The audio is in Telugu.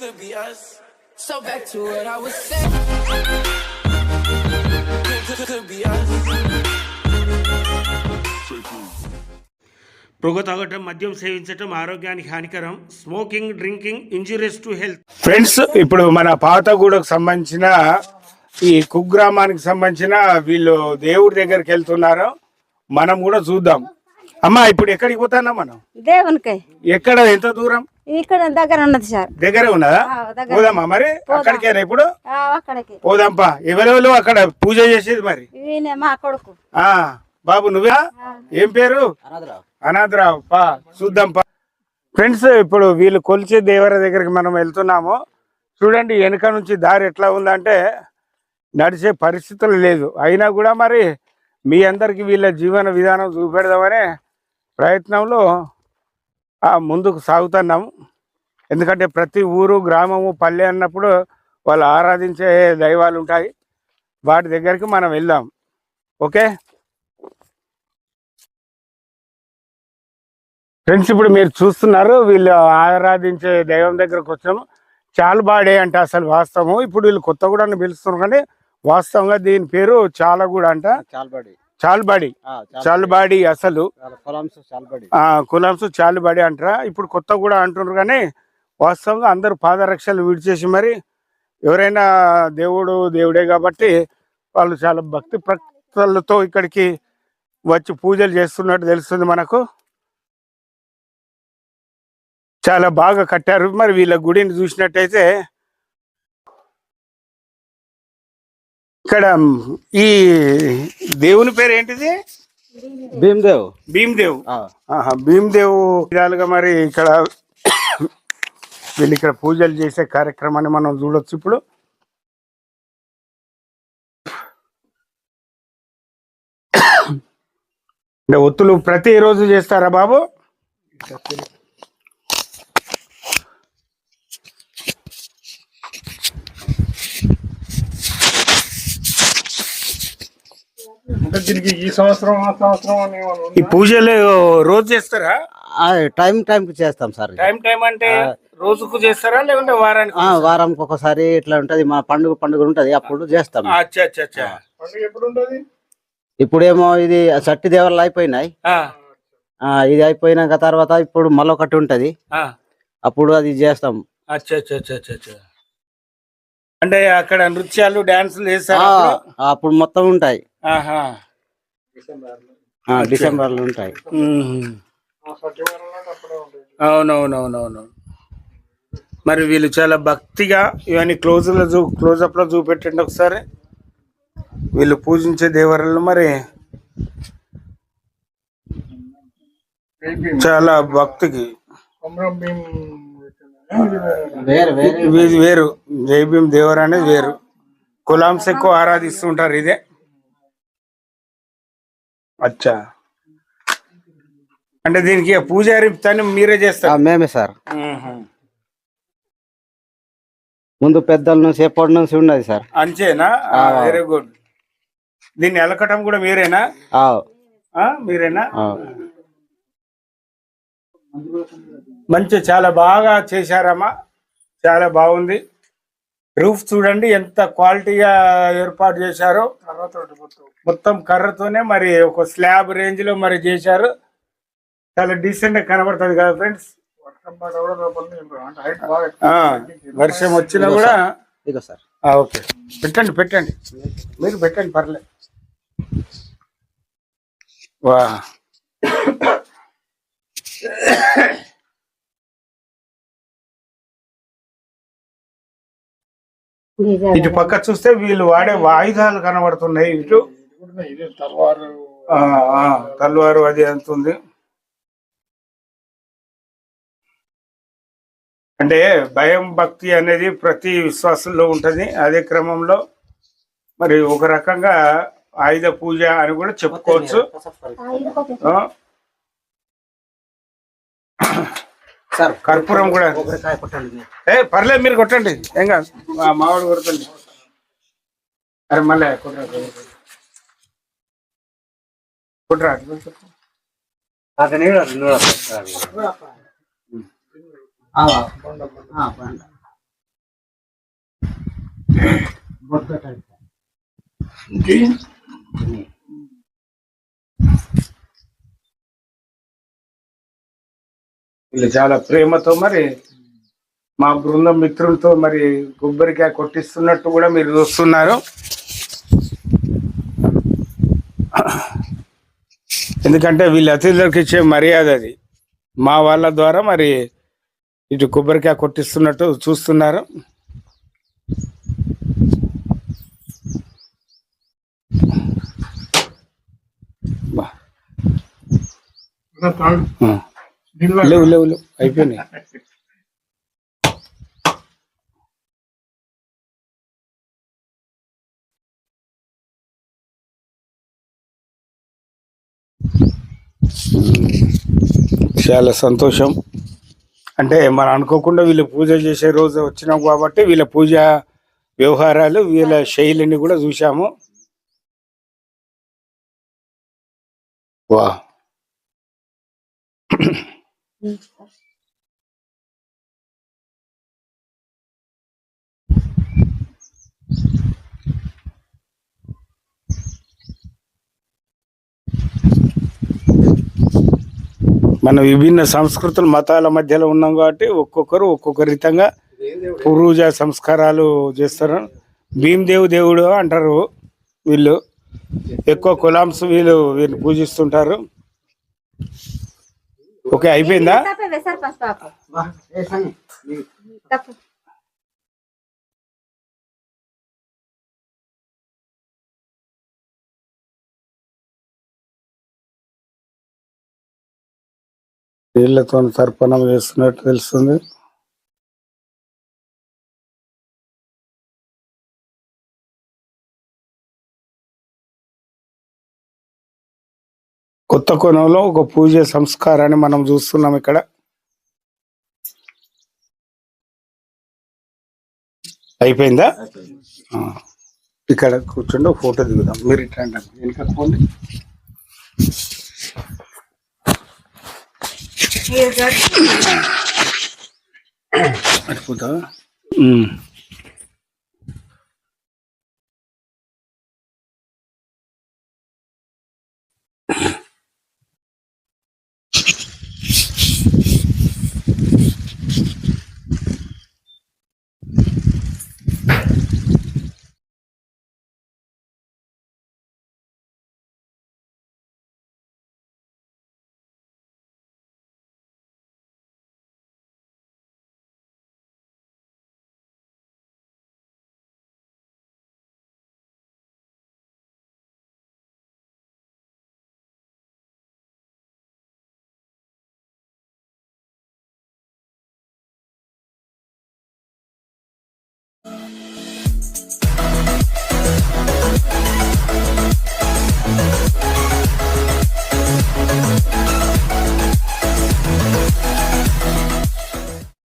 could be us. So back to what I was saying. Could, could, could be us. పొగ తాగటం మద్యం సేవించటం ఆరోగ్యానికి హానికరం. Smoking drinking injurious to health. Friends ఇప్పుడు మన పాతగూడకు సంబంధించిన ఈ కుగ్రామానికి సంబంధించిన వీళ్ళు దేవుడి దగ్గరికి వెళ్తున్నారు మనం కూడా చూద్దాం. అమ్మా ఇప్పుడు ఎక్కడికి పోతానా మనం? దేవునికి ఎక్కడ? ఎంత దూరం? ఇక్కడ దగ్గర ఉన్నది సార్. దగ్గరే ఉన్నదా. పోదామా మరి? అక్కడికేనా ఇప్పుడు? ఆ, అక్కడికి. పోదాంపా. ఎవరెవరు అక్కడ పూజ చేసేది మరి? ఈయన మా కొడుకు. ఆ బాబు నువ్వే? ఏం పేరు? అనాథరావు. పా చూద్దాం పా ఫ్రెండ్స్ ఇప్పుడు వీళ్ళు కొలిచే దేవర దగ్గరికి మనం వెళ్తున్నాము. చూడండి వెనుక నుంచి దారి ఎట్లా ఉందంటే నడిచే పరిస్థితులు లేదు. అయినా కూడా మరి మీ అందరికి వీళ్ళ జీవన విధానం చూపెడదామనే ప్రయత్నంలో ముందుకు సాగుతున్నాము ఎందుకంటే ప్రతి ఊరు గ్రామము పల్లె అన్నప్పుడు వాళ్ళు ఆరాధించే దైవాలు ఉంటాయి. వాటి దగ్గరికి మనం వెళ్దాం. ఓకే? ఫ్రెండ్స్ ఇప్పుడు మీరు చూస్తున్నారు వీళ్ళు ఆరాధించే దైవం దగ్గరకు వచ్చాము. చాలుబాడే అంటే అసలు వాస్తవం. ఇప్పుడు వీళ్ళు కొత్తగూడ అని పిలుస్తున్నారు కానీ వాస్తవంగా దీని పేరు చాలగూడ అంట. చాల్బడి. చాలుబాడి. చాల్బడి. అసలు. కులాంస్ చాలుబాడి. అంటారా? ఇప్పుడు కొత్తగూడ అంటున్నారు కానీ వాస్తవంగా అందరూ పాదరక్షలు విడిచేసి మరి ఎవరైనా దేవుడు దేవుడే కాబట్టి వాళ్ళు చాలా భక్తి ప్రక్తలతో ఇక్కడికి వచ్చి పూజలు చేస్తున్నట్టు తెలుస్తుంది మనకు. చాలా బాగా కట్టారు. మరి వీళ్ళ గుడిని చూసినట్టయితే ఇక్కడ ఈ దేవుని పేరు ఏంటిది? భీమ్దేవ్. భీమ్దేవ్. భీమ్దేవ్ విధాలుగా మరి ఇక్కడ వీళ్ళు ఇక్కడ పూజలు చేసే కార్యక్రమాన్ని మనం చూడొచ్చు ఇప్పుడు. అంటే ఒత్తులు ప్రతిరోజు చేస్తారా బాబు? అంటే దీనికి ఈ సంవత్సరం ఆ సంవత్సరం అని ఏమన్నా ఉందా? ఈ పూజలు రోజు చేస్తారా? ఆ, టైం టైం కి చేస్తాం సార్ టైం టైం అంటే రోజుకు చేస్తారా లేకుంటే వారానికి ఆ, వారంకి ఒకసారి ఇట్లా ఉంటది. మా పండుగ పండుగ ఉంటది. అప్పుడు చేస్తాం. అచ్చా అచ్చా అచ్చా. పండుగ ఎప్పుడు ఉంటది? ఇప్పుడేమో ఇది సట్టి దేవరలు అయిపోయినాయి. ఆ, ఆ, ఇది అయిపోయినాక తర్వాత ఇప్పుడు మళ్ళొకటి ఉంటది. ఆ. అప్పుడు అది చేస్తాం. అచ్చా అచ్చా అచ్చా అచ్చా అచ్చా. అంటే అక్కడ నృత్యాలు డాన్సులు ఆ, చేస్తారా? అప్పుడు మొత్తం ఉంటాయి. ఆహా. ఆ, డిసెంబర్లో ఉంటాయి అవునవునవునవును. మరి వీళ్ళు చాలా భక్తిగా ఇవన్నీ క్లోజ్లో చూ క్లోజప్లో చూపెట్టండి ఒకసారి. వీళ్ళు పూజించే దేవరలు మరి. చాలా భక్తికి? వేరు వేరు. ఇది వేరు. జై భీమ్ దేవర అనేది వేరు. కులాంస్ ఎక్కువ ఆరాధిస్తుంటారు ఇదే. అచ్చా. అంటే దీనికి పూజారి తను మీరే చేస్తారు? మేమే సార్. ముందు పెద్దల నుంచి ఎప్పటి నుంచి ఉన్నది సార్. అంచేనా. వెరీ గుడ్ దీన్ని ఎలకటం కూడా మీరేనా? మీరేనా. మంచి చాలా బాగా చేశారమ్మా. చాలా బాగుంది. రూఫ్ చూడండి ఎంత క్వాలిటీగా ఏర్పాటు చేశారో. మొత్తం మొత్తం కర్రతోనే మరి ఒక స్లాబ్ రేంజ్లో మరి చేశారు. చాలా డీసెంట్గా కనబడుతుంది కదా ఫ్రెండ్స్. వర్షం వచ్చినా కూడా ఇదిగో సార్. ఓకే. పెట్టండి పెట్టండి. మీరు పెట్టండి పర్లేదు వా. ఇటు పక్క చూస్తే వీళ్ళు వాడే ఆయుధాలు కనబడుతున్నాయి ఇటు. తల్వారు. అది ఎంత ఉంది. అంటే భయం భక్తి అనేది ప్రతి విశ్వాసంలో ఉంటది. అదే క్రమంలో మరి ఒక రకంగా ఆయుధ పూజ అని కూడా చెప్పుకోవచ్చు. సార్ కర్పూరం కూడా. ఏ పర్లేదు మీరు కొట్టండి. ఏం కాదు. మావాడు కొట్టండి అరే మళ్ళీ కొట్టరా కొట్టరా అతని బొగ్గ వీళ్ళు చాలా ప్రేమతో మరి మా బృందం మిత్రులతో మరి కొబ్బరికాయ కొట్టిస్తున్నట్టు కూడా మీరు చూస్తున్నారు. ఎందుకంటే వీళ్ళ అతిథులకు ఇచ్చే మర్యాద అది. మా వాళ్ళ ద్వారా మరి ఇటు కొబ్బరికాయ కొట్టిస్తున్నట్టు చూస్తున్నారు. లేవు లేవు లేవు. అయిపోయినాయి. చాలా సంతోషం. అంటే మనం అనుకోకుండా వీళ్ళు పూజ చేసే రోజు వచ్చినాం కాబట్టి వీళ్ళ పూజ వ్యవహారాలు వీళ్ళ శైలిని కూడా చూసాము వా మన విభిన్న సంస్కృతులు మతాల మధ్యలో ఉన్నాం కాబట్టి ఒక్కొక్కరు ఒక్కొక్క రీతంగా పూర్వజ సంస్కారాలు చేస్తారు. భీమదేవు దేవుడు అంటారు వీళ్ళు. ఎక్కువ కులాంస్ వీళ్ళు వీళ్ళు పూజిస్తుంటారు. ఓకే అయిపోయిందా? తప్పే వేసారు ఫస్ట్ పాప తప్పు వీళ్ళతో తర్పణం వేస్తున్నట్టు తెలుస్తుంది. కొత్త కోణంలో ఒక పూజ సంస్కారాన్ని మనం చూస్తున్నాం ఇక్కడ. అయిపోయిందా? ఆ. ఇక్కడ కూర్చుండి ఒక ఫోటో దిగుదాం. మీరు ఇట్లా అంటారు వెనక